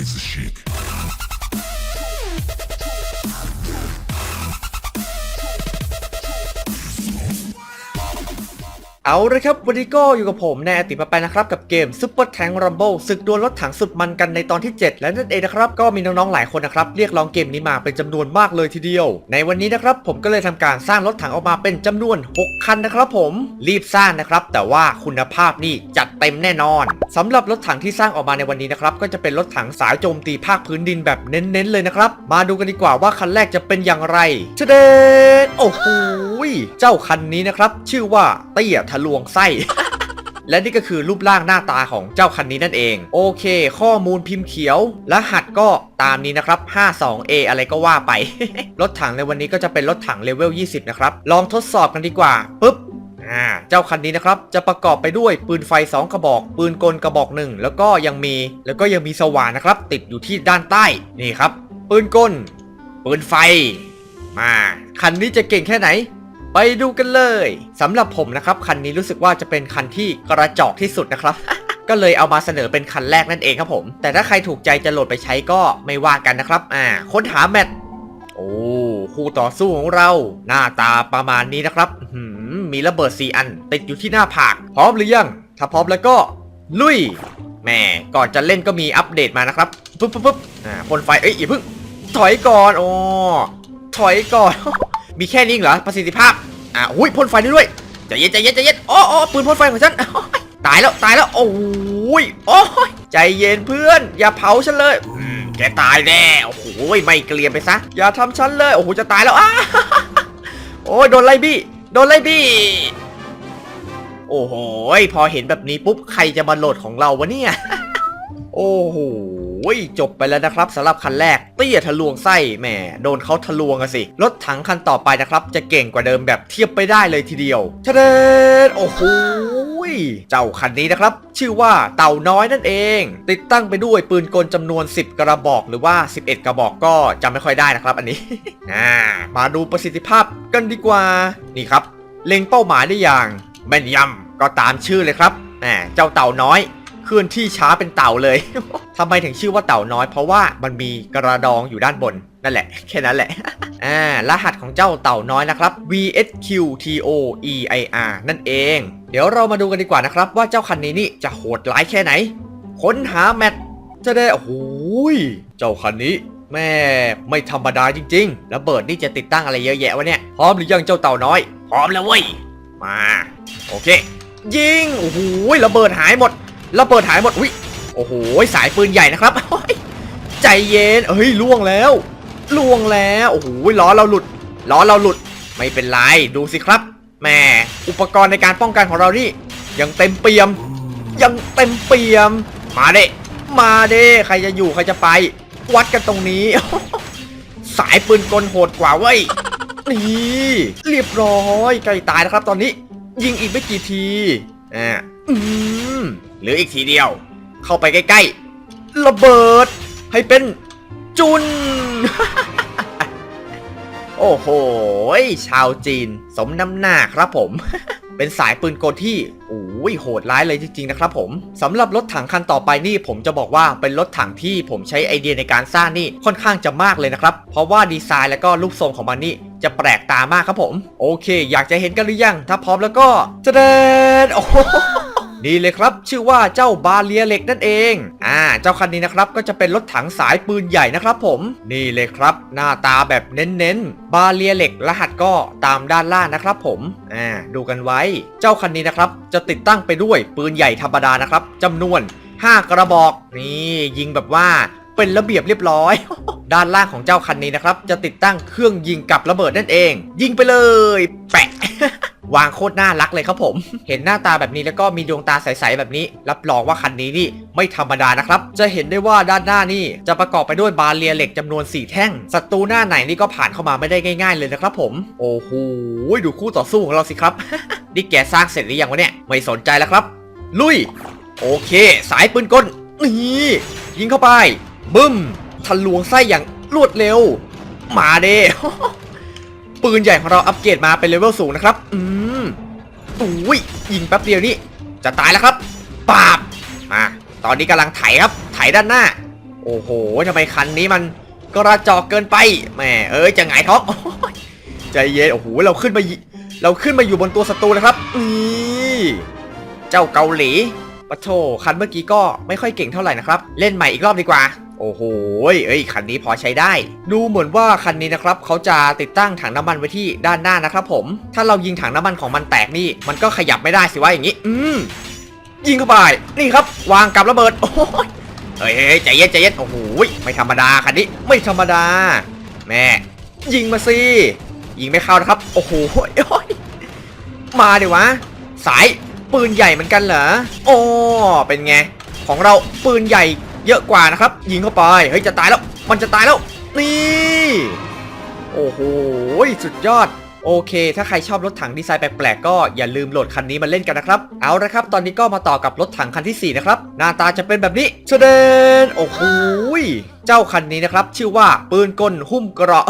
raise shit. เอาลยครับวันนี้ก็อยู่กับผมในอติปะไปนะครับ กับเกม Super Tank Rumble ศึกดวลรถถังสุดมันกันในตอนที่ 7 และนั่นเองนะครับ ก็มีน้องๆหลายคนนะครับ เรียกร้องเกมนี้มาเป็นจำนวนมากเลยทีเดียว ในวันนี้นะครับ ผมก็เลยทำการสร้างรถถังออกมาเป็นจำนวน 6 คันนะครับผมรีบสร้างนะครับ แต่ว่าคุณภาพนี่จัดเต็มแน่นอนสำหรับรถถังที่สร้างออกมาในวันนี้นะครับก็จะเป็นรถถังสายโจมตีภาคพื้นดินแบบเน้นๆเลยนะครับมาดูกันดีกว่าว่าคันแรกจะเป็นอย่างไรเชเดนโอ้โหเจ้าคันนี้นะครับชื่อว่าเตี้ยทะลวงไส้ และนี่ก็คือรูปร่างหน้าตาของเจ้าคันนี้นั่นเอง โอเค ข้อมูลพิมพ์เขียว รหัสก็ตามนี้นะครับ 52A อะไรก็ว่าไป รถถังในวันนี้ก็จะเป็นรถถังเลเวล 20 นะครับ ลองทดสอบกันดีกว่าปึ๊บอ่าเจ้าคันนี้นะครับ จะประกอบไปด้วยปืนไฟ 2 กระบอก ปืนกลกระบอกหนึ่งแล้วก็ยังมีแล้วก็ยังมีสว่านนะครับ ติดอยู่ที่ด้านใต้นี่ครับ ปืนกล ปืนไฟ มา คันนี้จะเก่งแค่ไหน ไปดูกันเลยสำหรับผมนะครับคันนี้รู้สึกว่าจะเป็นคันที่กระจอกที่สุดนะครับ ก็เลยเอามาเสนอเป็นคันแรกนั่นเองครับผม แต่ถ้าใครถูกใจจะโหลดไปใช้ก็ไม่ว่ากันนะครับอ่าค้นหาแมทโอ้คู่ต่อสู้ของเรา หน้าตาประมาณนี้นะครับมีระเบิด4อัน ติดอยู่ที่หน้าผาก พร้อมหรือยัง ถ้าพร้อมแล้วก็ลุยแหม่ก่อนจะเล่นก็มีอัปเดตมานะครับปุ๊บปุ๊บปุ๊บอ่าพ่นไฟเอ้ยอย่าเพิ่งถอยก่อนโอ้ถอยก่อน มีแค่นี้เหรอประสิทธิภาพอะหุ้ยพ่นไฟได้ด้วยใจเย็นใจเย็นใจเย็นโอ้โอ้ปืนพ่นไฟของฉันตายแล้วตายแล้วโอ้ยโอ้ยใจเย็นเพื่อน อย่าเผาฉันเลยอืมแกตายแน่โอ้โหไม่เกลียนไปซะอย่าทำฉันเลยโอ้โหจะตายแล้วอ้าโอ้ยโดนไล่บี้โดนไล่บี้โอ้โหพอเห็นแบบนี้ปุ๊บใครจะมาโหลดของเราวะเนี่ย โอ้โห จบไปแล้วนะครับสำหรับคันแรกเตี้ยทะลวงไส้แหมโดนเขาทะลวงอะสิรถถังคันต่อไปนะครับจะเก่งกว่าเดิมแบบเทียบไปได้เลยทีเดียวเชะเดนโอ้โหเจ้าคันนี้นะครับ ชื่อว่าเต่าน้อยนั่นเอง ติดตั้งไปด้วยปืนกลจำนวน 10 กระบอกหรือว่า 11 กระบอกก็จำไม่ค่อยได้นะครับ อันนี้มาดูประสิทธิภาพกันดีกว่านี่ครับ เล็งเป้าหมายได้อย่างแม่นยำก็ตามชื่อเลยครับแหมเจ้าเต่าน้อย เคลื่อนที่ช้าเป็นเต่าเลยทำไมถึงชื่อว่าเต่าน้อย เพราะว่ามันมีกระดองอยู่ด้านบนนั่นแหละ แค่นั้นแหละอ่ารหัสของเจ้าเต่าน้อยนะครับ VSQTOEIR นั่นเอง เดี๋ยวเรามาดูกันดีกว่านะครับ ว่าเจ้าคันนี้นี่จะโหดร้ายแค่ไหน ค้นหาแมทจะได้โอ้โหยเจ้าคันนี้ แม่ไม่ธรรมดาจริงๆ แล้วเบิร์ดนี่จะติดตั้งอะไรเยอะแยะวะเนี่ย พร้อมหรือยังเจ้าเต่าน้อย พร้อมแล้วเว้ย มา โอเค ยิง โอ้โหระเบิดหายหมด เระเบิดหายหมดอุ้ยโอ้โหสายปืนใหญ่นะครับใจเย็นเฮ้ยล่วงแล้วล่วงแล้วโอ้โหล้อเราหลุดล้อเราหลุดไม่เป็นไรดูสิครับแม่อุปกรณ์ในการป้องกันของเรานี่ยังเต็มเปี่ยม ยังเต็มเปี่ยม มาเด้มาเด้ใครจะอยู่ใครจะไป วัดกันตรงนี้ สายปืนกลโหดกว่าเว้ยนี่เรียบร้อยใกล้ตายแล้วครับตอนนี้ ยิงอีกไม่กี่ทีอ่า อืมเหลืออีกทีเดียว เข้าไปใกล้ๆ ระเบิด ให้เป็นจุน โอ้โห ชาวจีน สมน้ำหน้าครับผม เป็นสายปืนกลที่โอ้ยโหดร้ายเลยจริงๆนะครับผมสำหรับรถถังคันต่อไปนี่ ผมจะบอกว่าเป็นรถถังที่ผมใช้ไอเดียในการสร้างนี่ค่อนข้างจะมากเลยนะครับ เพราะว่าดีไซน์แล้วก็รูปทรงของมันนี่จะแปลกตามากครับผม โอเค อยากจะเห็นกันหรือยัง ถ้าพร้อมแล้วก็จะเดนโอ้ นี่เลยครับ ชื่อว่าเจ้าบาเลียเหล็กนั่นเอง อ่า เจ้าคันนี้นะครับก็จะเป็นรถถังสายปืนใหญ่นะครับผมนี่เลยครับ หน้าตาแบบเน้นๆ บาเลียเหล็กรหัสก็ตามด้านล่างนะครับผมอ่าดูกันไว้ เจ้าคันนี้นะครับจะติดตั้งไปด้วยปืนใหญ่ธรรมดานะครับจำนวน 5 กระบอกนี่ยิงแบบว่าเป็นระเบียบเรียบร้อย ด้านล่างของเจ้าคันนี้นะครับ จะติดตั้งเครื่องยิงกับระเบิดนั่นเอง ยิงไปเลย แปะ วางโคตรน่ารักเลยครับผม เห็นหน้าตาแบบนี้แล้วก็มีดวงตาใสๆแบบนี้ รับรองว่าคันนี้นี่ไม่ธรรมดานะครับ จะเห็นได้ว่าด้านหน้านี่จะประกอบไปด้วยบาเรียเหล็กจำนวน 4 แท่งศัตรูหน้าไหนนี่ก็ผ่านเข้ามาไม่ได้ง่าย ๆ เลยนะครับผม โอ้โหดูคู่ต่อสู้ของเราสิครับนี่แกสร้างเสร็จหรือยังวะเนี่ยไม่สนใจแล้วครับ ลุย โอเค สายปืนกลนี่ยิงเข้าไปบึ้มทะลวงไส้อย่างรวดเร็ว มาเด้ปืนใหญ่ของเราอัปเกรดมาเป็นเลเวลสูงนะครับ อืม อุ้ยยิงแป๊บเดียวนี่จะตายแล้วครับปาบมาตอนนี้กำลังไถครับไถด้านหน้า โอ้โหทำไมคันนี้มันกระจอกเกินไปแหมเอ้ยจะไงายท้องใจเย็นโอ้โหเราขึ้นมาเราขึ้นมาอยู่บนตัวศัตรูเลยครับนี่เจ้าเกาหลีปะโถคันเมื่อกี้ก็ไม่ค่อยเก่งเท่าไหร่นะครับ เล่นใหม่อีกรอบดีกว่า โอ้โห เอ้ย คันนี้พอใช้ได้ ดูเหมือนว่าคันนี้นะครับเขาจะติดตั้งถังน้ำมันไว้ที่ด้านหน้านะครับผม ถ้าเรายิงถังน้ำมันของมันแตกนี่ มันก็ขยับไม่ได้สิว่าอย่างนี้ อืม ยิงเข้าไป นี่ครับ วางกับระเบิด โอ้ยเฮ้ยเฮ้ยใจเย็นใจเย็น โอ้โห ไม่ธรรมดาคันนี้ ไม่ธรรมดา แม่ ยิงมาสิ ยิงไม่เข้านะครับ โอ้โหโอ้ยมาดิวะ สายปืนใหญ่เหมือนกันเหรอ โอ้ เป็นไง ของเราปืนใหญ่ เยอะกว่านะครับ ยิงเข้าไป เฮ้ย จะตายแล้ว มันจะตายแล้ว นี่ โอ้โห สุดยอด โอเค ถ้าใครชอบรถถังดีไซน์แปลกๆก็อย่าลืมโหลดคันนี้มาเล่นกันนะครับ เอาละครับ ตอนนี้ก็มาต่อกับรถถังคันที่ 4 นะครับ หน้าตาจะเป็นแบบนี้เชเดนโอ้โหเจ้าคันนี้นะครับ ชื่อว่าปืนกลหุ้มเกราะ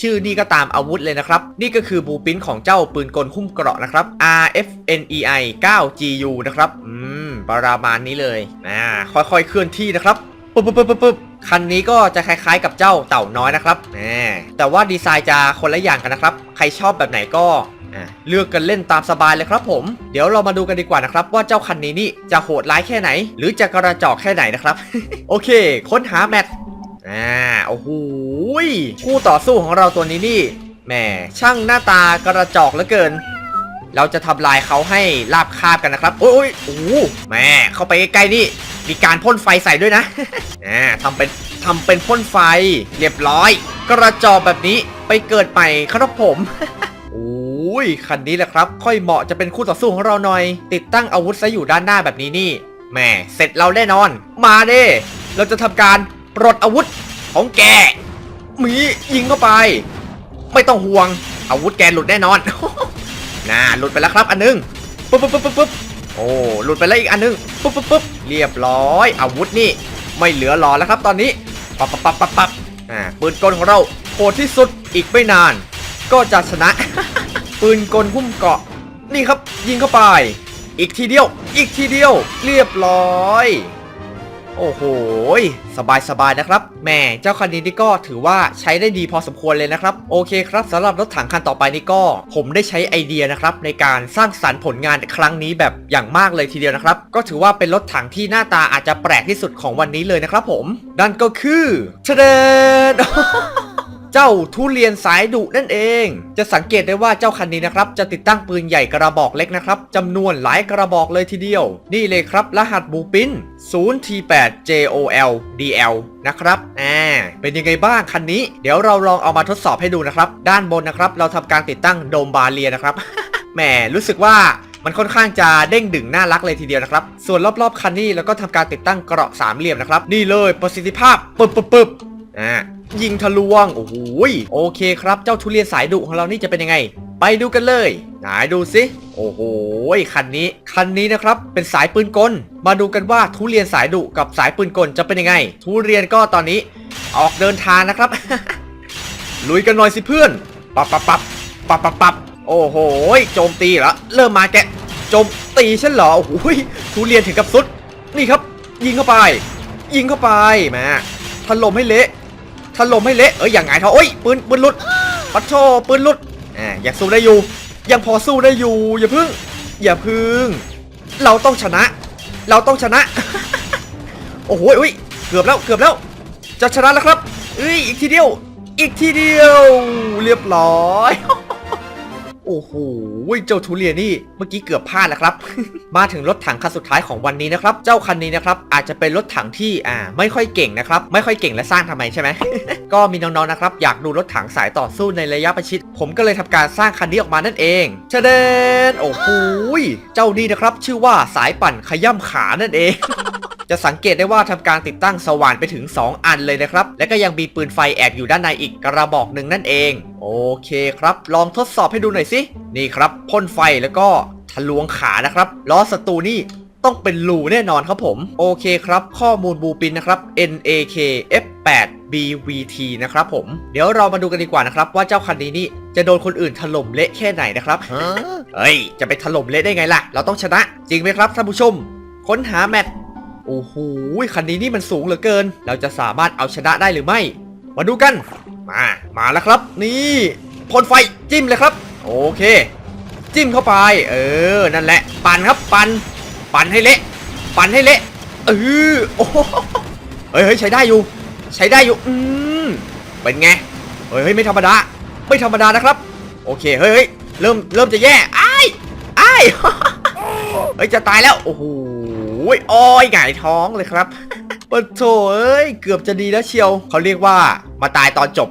ชื่อนี่ก็ตามอาวุธเลยนะครับ นี่ก็คือบูปินของเจ้าปืนกลหุ้มเกราะนะครับ RFNEI 9GU นะครับ อืม ประมาณนี้เลยอ่าค่อยๆเคลื่อนที่นะครับ ปึ๊บปึ๊บปึ๊บปึ๊บคันนี้ก็จะคล้ายๆกับเจ้าเต่าน้อยนะครับแต่ว่าดีไซน์จะคนละอย่างกันนะครับ ใครชอบแบบไหนก็เลือกกันเล่นตามสบายเลยครับผม เดี๋ยวเรามาดูกันดีกว่านะครับ ว่าเจ้าคันนี้นี่จะโหดร้ายแค่ไหน หรือจะกระจอกแค่ไหนนะครับ โอเค ค้นหาแมทอ่าโอ้โหคู่ต่อสู้ของเราตัวนี้นี่แหมช่างหน้าตากระจอกเหลือเกิน เราจะทำลายเขาให้ราบคาบกันนะครับ โอ้ยโอ้โหแม่เข้าไปใกล้ๆนี่ มีการพ่นไฟใส่ด้วยนะอ่าทำเป็นทำเป็นพ่นไฟเรียบร้อย กระจอกแบบนี้ไปเกิดใหม่ครับผมโอ้ยคันนี้แหละครับ ค่อยเหมาะจะเป็นคู่ต่อสู้ของเราหน่อย ติดตั้งอาวุธซะอยู่ด้านหน้าแบบนี้นี่แม่เสร็จเราแน่นอน มาเด้เราจะทำการปลดอาวุธของแกมียิงเข้าไป ไม่ต้องห่วงอาวุธแกหลุดแน่นอน น่าหลุดไปแล้วครับอันนึงปุ๊บปุ๊บปุ๊บปุ๊บโอ้หลุดไปแล้วอีกอันนึงปุ๊บปุ๊บปุ๊บเรียบร้อย อาวุธนี่ไม่เหลือหลอแล้วครับตอนนี้ปับปับปับปับปับอ่าปืนกลของเราโหดที่สุดอีกไม่นาน ก็จะชนะ ปืนกลหุ้มเกาะ นี่ครับยิงเข้าไป อีกทีเดียว อีกทีเดียว เรียบร้อย โอ้โห สบายสบายๆนะครับแหม่เจ้าคันนี้นี่ก็ถือว่าใช้ได้ดีพอสมควรเลยนะครับ โอเคครับสำหรับรถถังคันต่อไปนี่ก็ ผมได้ใช้ไอเดียนะครับในการสร้างสรรค์ผลงานครั้งนี้แบบอย่างมากเลยทีเดียวนะครับ ก็ถือว่าเป็นรถถังที่หน้าตาอาจจะแปลกที่สุดของวันนี้เลยนะครับผมนั่นก็คือเชเดน เจ้าทุเรียนสายดุนั่นเอง จะสังเกตได้ว่าเจ้าคันนี้นะครับ จะติดตั้งปืนใหญ่กระบอกเล็กนะครับจำนวนหลายกระบอกเลยทีเดียว นี่เลยครับ รหัสบูปิน 0T8JOL DL นะครับอ่าเป็นยังไงบ้างคันนี้ เดี๋ยวเราลองเอามาทดสอบให้ดูนะครับ ด้านบนนะครับ เราทำการติดตั้งโดมบาเรียนะครับแหมรู้สึกว่ามันค่อนข้างจะเด้งดึงน่ารักเลยทีเดียวนะครับ ส่วนรอบๆคันนี้เราก็ทำการติดตั้งเกราะสามเหลี่ยมนะครับ นี่เลยประสิทธิภาพปึบปึบปึบ อ่ายิงทะลวงโอ้โหโอเคครับ เจ้าทุเรียนสายดุของเรานี่จะเป็นยังไง ไปดูกันเลยไหนดูสิโอ้โหคันนี้คันนี้นะครับเป็นสายปืนกล มาดูกันว่าทุเรียนสายดุกับสายปืนกลจะเป็นยังไง ทุเรียนก็ตอนนี้ออกเดินทางนะครับ ลุยกันหน่อยสิเพื่อนปับปับปับปับปับปับโอ้โหโจมตีเหรอเริ่มมาแกะโจมตีฉันเหรอโอ้โหทุเรียนถึงกับสุด นี่ครับ ยิงเข้าไป ยิงเข้าไปมาถล่มให้เละ ถล่มให้เละเอ้ยอย่างไงเถอะโอ้ยปืนปืนลุดปัดโชปืนลุดอ่ายังสู้ได้อยู่ ยังพอสู้ได้อยู่ อย่าพึ่ง อย่าพึ่ง เราต้องชนะ เราต้องชนะ โอ้โหอุ้ยเกือบแล้วเกือบแล้ว จะชนะแล้วครับเอ้ยอีกทีเดียว อีกทีเดียว เรียบร้อย โอ้โหเจ้าทุเรียนนี่เมื่อกี้เกือบพลาดแล้วครับ มาถึงรถถังคันสุดท้ายของวันนี้นะครับ เจ้าคันนี้นะครับอาจจะเป็นรถถังที่อ่าไม่ค่อยเก่งนะครับ ไม่ค่อยเก่งและสร้างทำไมใช่ไหม ก็มีน้องๆนะครับอยากดูรถถังสายต่อสู้ในระยะประชิด ผมก็เลยทำการสร้างคันนี้ออกมานั่นเองเชเดนโอ้โหเจ้านี่นะครับชื่อว่าสายปั่นขย่ำขานั่นเอง จะสังเกตได้ว่าทำการติดตั้งสว่านไปถึง 2 อันเลยนะครับ และก็ยังมีปืนไฟแอบอยู่ด้านในอีกกระบอกหนึ่งนั่นเอง โอเคครับ ลองทดสอบให้ดูหน่อยสินี่ครับพ่นไฟแล้วก็ทะลวงขานะครับล้อศัตรูนี่ต้องเป็นรูแน่นอนครับผม โอเคครับ ข้อมูลบูปินนะครับ NAK F8 BVT นะครับผม เดี๋ยวเรามาดูกันดีกว่านะครับ ว่าเจ้าคันนี้นี่จะโดนคนอื่นถล่มเละแค่ไหนนะครับเฮ้ย จะไปถล่มเละได้ไงล่ะ เราต้องชนะ จริงไหมครับท่านผู้ชม ค้นหาแมท โอ้โหคันนี้นี่มันสูงเหลือเกิน เราจะสามารถเอาชนะได้หรือไม่ มาดูกัน มา มาแล้วครับ นี่พ่นไฟจิ้มเลยครับ โอเค จิ้มเข้าไป เออ นั่นแหละ ปั่นครับ ปั่น ปั่นให้เละ ปั่นให้เละ เออโอ้เฮ้ยใช้ได้อยู่ ใช้ได้อยู่ อืม เป็นไง เฮ้ยไม่ธรรมดา ไม่ธรรมดานะครับ โอเค เฮ้ยเฮ้ยเริ่ม เริ่มจะแย่ อ้าย อ้าย เฮ้ย จะตายแล้ว โอ้โห อ้อยหงายท้องเลยครับปะโถเอ้ย เกือบจะดีแล้วเชียวเขาเรียกว่ามาตายตอนจบ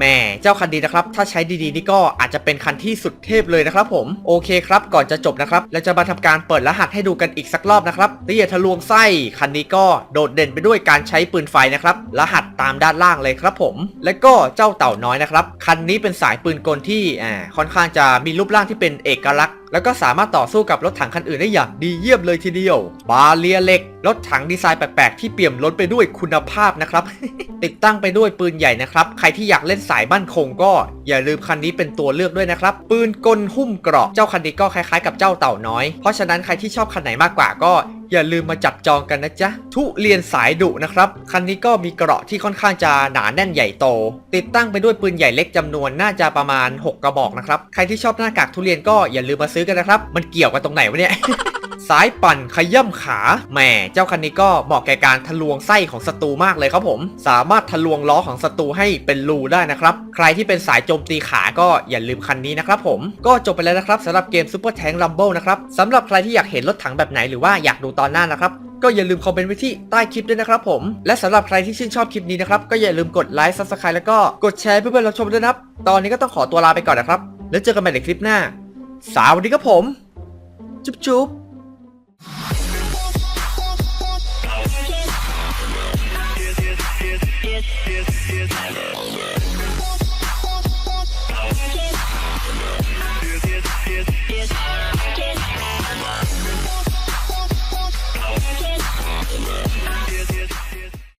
แม่เจ้าคันดีนะครับ ถ้าใช้ดีๆนี่ก็อาจจะเป็นคันที่สุดเทพเลยนะครับผม โอเคครับ ก่อนจะจบนะครับเราจะมาทำการเปิดรหัสให้ดูกันอีกสักรอบนะครับเตียทะลวงไส้คันนี้ก็โดดเด่นไปด้วยการใช้ปืนไฟนะครับ รหัสตามด้านล่างเลยครับผม และก็เจ้าเต่าน้อยนะครับ คันนี้เป็นสายปืนกลที่อ่าค่อนข้างจะมีรูปร่างที่เป็นเอกลักษณ์ แล้วก็สามารถต่อสู้กับรถถังคันอื่นได้อย่างดีเยี่ยมเลยทีเดียว บาเลียเหล็ก รถถังดีไซน์แปลกๆที่เปี่ยมล้นไปด้วยคุณภาพนะครับ ติดตั้งไปด้วยปืนใหญ่นะครับ ใครที่อยากเล่นสายบ้านคงก็อย่าลืมคันนี้เป็นตัวเลือกด้วยนะครับ ปืนกลหุ้มเกราะ เจ้าคันนี้ก็คล้ายๆกับเจ้าเต่าน้อย เพราะฉะนั้นใครที่ชอบคันไหนมากกว่าก็ อย่าลืมมาจับจองกันนะจ๊ะ ทุเรียนสายดุนะครับ คันนี้ก็มีเกราะที่ค่อนข้างจะหนาแน่นใหญ่โต ติดตั้งไปด้วยปืนใหญ่เล็กจำนวนน่าจะประมาณ 6 กระบอกนะครับ ใครที่ชอบหน้ากากทุเรียนก็อย่าลืมมาซื้อกันนะครับ มันเกี่ยวกันตรงไหนวะเนี่ย สายปั่นขย่ำขาแหมเจ้าคันนี้ก็เหมาะแก่การทะลวงไส้ของศัตรูมากเลยครับผม สามารถทะลวงล้อของศัตรูให้เป็นรูได้นะครับ ใครที่เป็นสายโจมตีขาก็อย่าลืมคันนี้นะครับผมก็จบไปแล้วนะครับสำหรับเกม Super Tank Rumble นะครับสำหรับใครที่อยากเห็นรถถังแบบไหนหรือว่าอยากดูตอนหน้านะครับก็อย่าลืมคอมเมนต์ไว้ที่ใต้คลิปด้วยนะครับผม และสำหรับใครที่ชื่นชอบคลิปนี้นะครับ ก็อย่าลืมกดไลค์ Subscribe แล้วก็กดแชร์เพื่อนๆเราชมด้วยนะครับ ตอนนี้ก็ต้องขอตัวลาไปก่อนนะครับ แล้วเจอกันใหม่ในคลิปหน้า สวัสดีครับผม จุ๊บจุ๊บ Tyler.